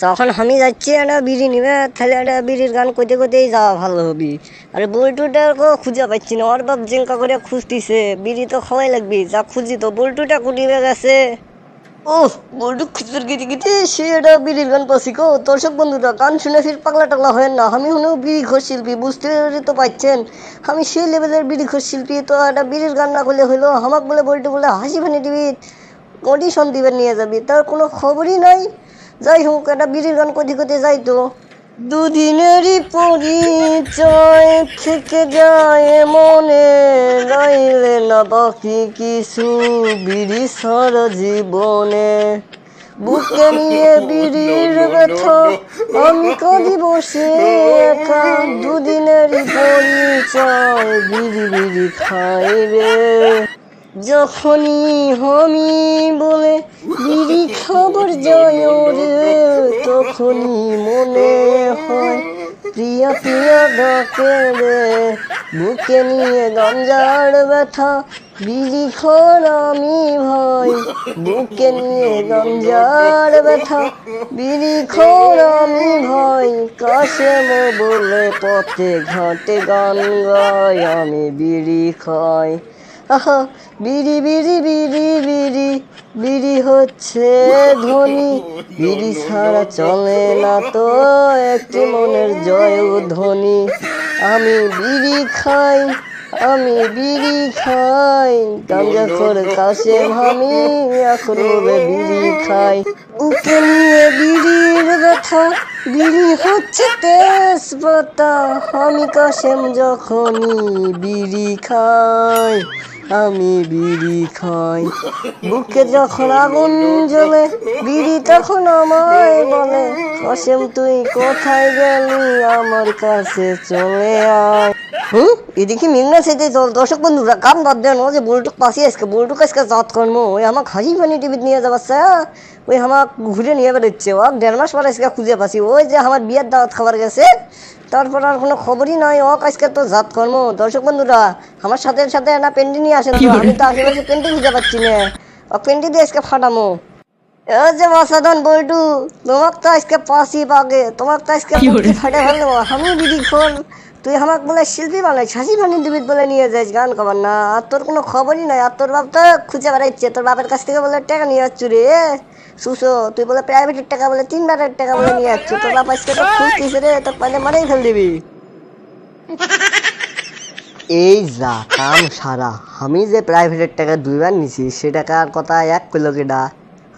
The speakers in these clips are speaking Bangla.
তখন আমি যাচ্ছি একটা বিড়ি নিবে তাহলে একটা বিড়ির গান করতে করতেই যাওয়া ভালো হবে। আরে বল্টুটাকে খুঁজে পাচ্ছি না ওর বাপ জিঙ্কা করে খুঁজতিছে বিড়ি তো খাওয়াই লাগবে, যা খুঁজি তো বল্টুটা কুটিবে গেছে ও বল্টু খুঁজতে গেতে গেতে সে একটা বিড়ির গান পাচ্ছি গো দর্শক বন্ধুরা গান শুনে ফির পাগলা টাগলা হয় না, আমি হলো বিড়ি ঘর শিল্পী বুঝতে তো পাচ্ছেন আমি সেই লেভেলের বিড়ি ঘর শিল্পী, তো একটা বিড়ির গান না করলে হলো আমাকে বলে বল্টু বলে হাসি ফানি দিবি অডিশন দিবে নিয়ে যাবি তার কোনো খবরই নাই। যাই হোক একটা বিড়ির গান কোথায় কোথায় যাই তো দুদিনেরই পরিচয় থেকে যায় মনে রইলে না বাকি কিছু বিড়ি সারা জীবনে। বুকে নিয়ে বিড়ির ব্যথা, আমি কাঁদি বসে একা। দুদিনেরই পরিচয় বিড়ি বিড়ি খাই রে। যখনই আমি বলে বিড়ি খবর যায় রে তখনই মনে হয় প্রিয়া প্রিয়া ডাকে রে। বুকে নিয়ে গঞ্জার ব্যথা, বিড়ি খোর আমি ভাই বুকে নিয়ে গঞ্জার ব্যথা, বিড়ি খোর আমি ভাই কাশে বলে পথে ঘাটে গান গাই আমি বিড়ি খাই। আহা, বিড়ি বিড়ি বিড়ি বিড়ি বিড়ি হচ্ছে ধ্বনি। বিড়ি ছাড়া চলে না তো একটি মনের জয় ধ্বনি। আমি বিড়ি খাই আমি বিড়ি খাই, গাঞ্জা করে কাছে আমি বলে বিড়ি খাই। উকে নিয়ে বিড়ির ব্যথা, বিড়ি হচ্ছে তেজপাতা। আমি কাশেম যখনই বিড়ি খাই, আমি বিড়ি খাই। বুকে যখন আগুন জ্বলে, বিড়ি তখন আমায় বলে, কাশেম, তুই কোথায় গেলি? আমার কাছে চলে আয়। হুম? এদিকে মিংনা সেতে দর্শক বন্ধুরা কাম বাদ দেন যে বল্টুক পাশে আজকে বল্টুক আজকে জাত কর্ম। ওই আমার হাসি পানি টিভিত নিয়ে যাবাচ্ছে ওই আমার ঘুরে নিয়ে বেরোচ্ছে ও দেড় মাস পরে আজকে খুঁজে পাচ্ছি ওই যে আমার বিয়ের দাওয়াত খাবার গেছে তারপর আর কোনো খবরই নাই। ও আজকে তো জাত কর্ম। দর্শক বন্ধুরা আমার সাথে সাথে একটা পেন্টি নিয়ে আসেন আমি তো আশেপাশে পেন্টি খুঁজে পাচ্ছি না। ও পেন্টি দিয়ে আজকে ফাটামো। ও যে মাসাদন বল্টু তোমাক তো আজকে পাসি পাগে তোমাক তো আজকে ফাটে ফেলব আমি বিধি খোল। তুই আমাক বলে শিল্পী বানাই ফানি দিবিত বলে নিয়ে যাইস গান কবার না। আর তোর কোনো খবরই নাই, আর তোর বাপ তো খুঁজে বেড়াইছে। তোর বাপের কাছ থেকে বলে টাকা নিয়ে যাচ্ছ রে। সুসো তুই বলে প্রাইভেটের টাকা বলে তিন বারের টাকা বলে নিয়ে যাচ্ছ তোর বাপ আজকে তো খুঁজতিস রে, তোর পালে মারেই ফেল দিবি। এই যা কাম সারা। আমি যে প্রাইভেটের টাকা দুইবার নিছি, সে টাকার কথা এক কিলো কেডা?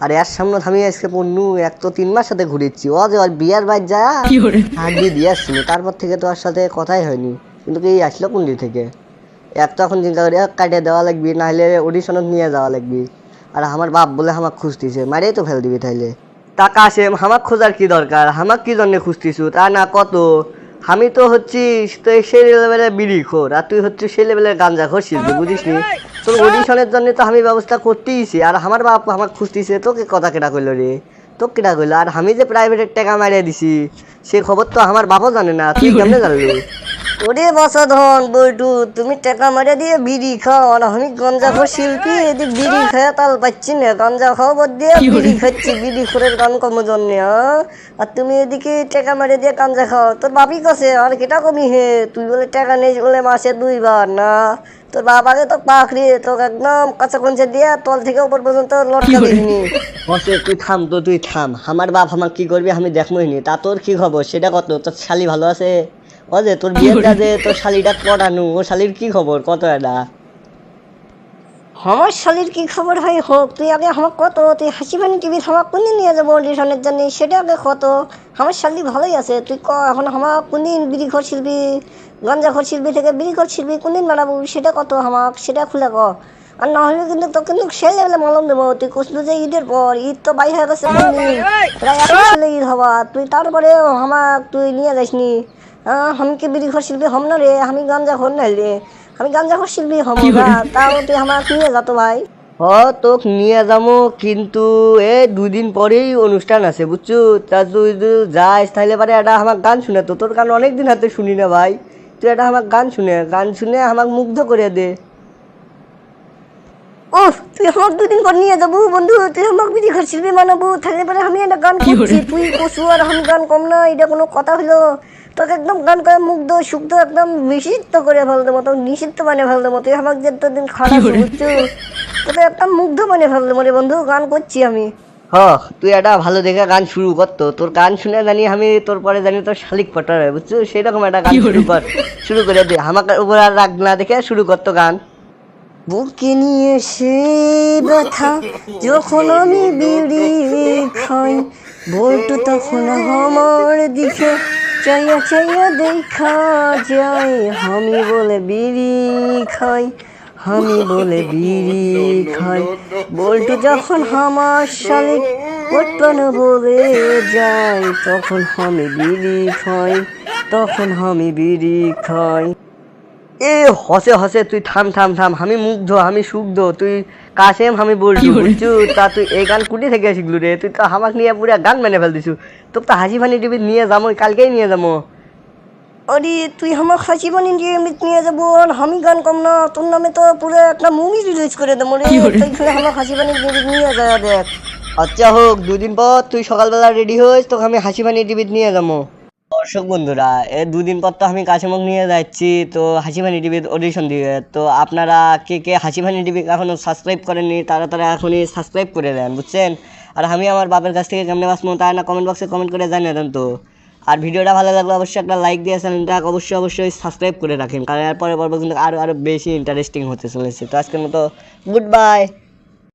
আর এর সামনে আমি আজকে পণ্যু এক তো তিন মাস সাথে ঘুরেছি। ও যে ওর বিয়ার বাইর যা আগে দিয়ে আসছিল তারপর থেকে তো ওর সাথে কথাই হয়নি। কিন্তু এই আসলো কুন্ডি থেকে? এক তো এখন চিন্তা করি কাটিয়ে দেওয়া লাগবে না হলে অডিশনত নিয়ে যাওয়া লাগবে। আর আমার বাপ বলে আমাক খুঁজতেছে মারেই তো ফেল দিবি তাইলে। টাকা আসে হামাক খোঁজার কি দরকার? হামাক কি জন্য খুঁজতিছু? তা না কত? আমি তো হচ্ছি তো সেই লেভেলের বিড়ি খোর আর তুই হচ্ছে সেই লেভেলের গাঞ্জা খোর শিল্পী বুঝিস নি তোর অডিশনের জন্য তো আমি ব্যবস্থা করতেইছি, আর আমার বাপ আমার খুঁজতেছে তোকে কথা কেটা কইলো রে? তো কেটা কইলো? আর আমি যে প্রাইভেটের টাকা মারিয়ে দিছি, সে খবর তো আমার বাপও জানে না, তুই কেমনে জানলি? ওরে বসাধন বল্টু তুমি টাকা মারে দিয়ে বিড়ি খাও আর আমি গঞ্জা খো শিল্পী এদিক বিড়ি খাওয়া তাল পাচ্ছি না। গঞ্জা খাও বদ দিয়ে বিড়ি খাচ্ছি বিড়ি খোরের গান কম জন্য আর তুমি এদিকে টাকা মারে দিয়ে গাঞ্জা খাও। তোর বাপি কাছে আর কেটা কমি হে? তুই বলে টাকা নেই বলে মাসে দুইবার না? তোর বাবাকে তো পাখড়ি তোকে একদম কাঁচা কঞ্চে দিয়ে তল থেকে উপর পর্যন্ত লটকা দিবি। বসে তুই থাম তো তুই থাম। আমার বাপ আমার কি করবি আমি দেখবই নি। তা তোর কি খবর? সেটা কত? তোর শালি ভালো আছে? ও যে তোর বিয়েটা যে তোর শালিটা পটানু ও শালির কি খবর? কত এটা আমার শালির কি খবর হয় হোক তুই আগে আমার কত তুই হাসি পানি টিভি আমার কোনদিন নিয়ে যাব অডিশনের জন্য? সেটা আগে কত। আমার শালি ভালোই আছে তুই ক এখন আমার কোনদিন বিড়ি ঘর শিল্পী গঞ্জা ঘর শিল্পী থেকে বিড়ি ঘর শিল্পী কোনদিন বানাবো? সেটা কত আমার সেটা খুলে ক। আর না হলে কিন্তু তো কিন্তু সে লেভেলে মলম দেবো। তুই কষলু যে ঈদের পর ঈদ তো বাই হয়ে গেছে প্রায় ঈদ হবা তুই তারপরে আমাক তুই নিয়ে যাসনি। বিড়ি ঘর শিল্পী হম না রে? আমি গাঞ্জা ঘর নাই রে। আমি গাঞ্জা ঘর শিল্পী হম না। তাও তুই আমার নিয়ে যাতো ভাই। হ তোক নিয়ে যাব কিন্তু এ দুদিন পরেই অনুষ্ঠান আছে বুঝছ? তা তুই যদি যাস তাহলে পারে এটা আমার গান শুনে তো। তোর গান অনেক দিন হাতে শুনি না ভাই। তুই এটা আমার গান শুনে গান শুনে আমাকে মুগ্ধ করে দে। ও ও তুই আমাকে দুদিন পর নিয়ে যাব বন্ধু। তুই আমাকে বিধি ঘর শিল্পী বানাবো তাহলে পরে আমি একটা গান করছি। তুই কসু আর আমি গান কম না এটা কোনো কথা হলো। তোকে একদম গান করে মুগ্ধ সুগ্ধ একদম নিষিদ্ধ করে ফেল দেবো তোকে নিষিদ্ধ বানিয়ে ফেল দেবো তুই আমাকে যে তোর খারাপ বুঝছ তোকে একদম মুগ্ধ বানিয়ে ফেল দেবো রে বন্ধু গান করছি আমি। হ তুই একটা ভালো দেখে গান শুরু কর তো। তোর গান শুনে জানি আমি তোর পরে জানি তোর শালিক পটার হয় বুঝছ? সেরকম একটা গান শুরু কর। শুরু করে দে। আমাকে উপর আর রাগ না দেখে শুরু কর তো গান। বুকে নিয়ে সে ব্যথা যখন আমি বিড়ি খাই বলতো তখন আমার দিকে চাইয়া চাইয়া দেখা যায় আমি বলে বিড়ি খাই। আমি বলে বিড়ি খাই। বলটু যখন আমার শালিক উৎপন্ন বলে যায়, তখন আমি বিড়ি খাই, তখন আমি বিড়ি খাই। এ হসে হসে, তুই থাম থাম থাম আমি মুগ্ধ আমি সুগ্ধ, তুই কাসেম আমি বলছি বুঝছু? তা তুই এই গান কুটি থেকে শিখলু রে? তুই তো আমাক নিয়ে পুরা গান মেনে ফেল দিছু তোকে তো হাসি ফানি টিভি নিয়ে যাব কালকেই নিয়ে যাব আরে তুই আমার হাসি ফানি টিভি নিয়ে যাব আর আমি গান কম না তোর নামে তো পুরো একটা মুভি রিলিজ করে দেবো রে। তুই আমার হাসি ফানি টিভি নিয়ে যা দেখ। আচ্ছা হোক দুদিন পর তুই সকালবেলা রেডি হইস তোকে আমি হাসি ফানি টিভি নিয়ে যাব দর্শক বন্ধুরা, এ দুদিন পর তো আমি কাশিমুখ নিয়ে যাচ্ছি, তো হাসিমানি টিভির অডিশন দিয়ে। তো আপনারা কে কে হাসিমানি টিভি এখনও সাবস্ক্রাইব করেননি তারা তারা এখনই সাবস্ক্রাইব করে দেন, বুঝছেন? আর আমি আমার বাপের কাছ থেকে কেমনে বাঁচবো তাই না কমেন্ট বক্সে কমেন্ট করে জানিয়ে দেন তো। আর ভিডিওটা ভালো লাগলে অবশ্যই একটা লাইক দিয়ে চ্যানেলটা অবশ্যই অবশ্যই সাবস্ক্রাইব করে রাখেন, কারণ এরপরে পর্ব কিন্তু আরও আরও বেশি ইন্টারেস্টিং হতে চলেছে। তো আজকের মতো গুড বাই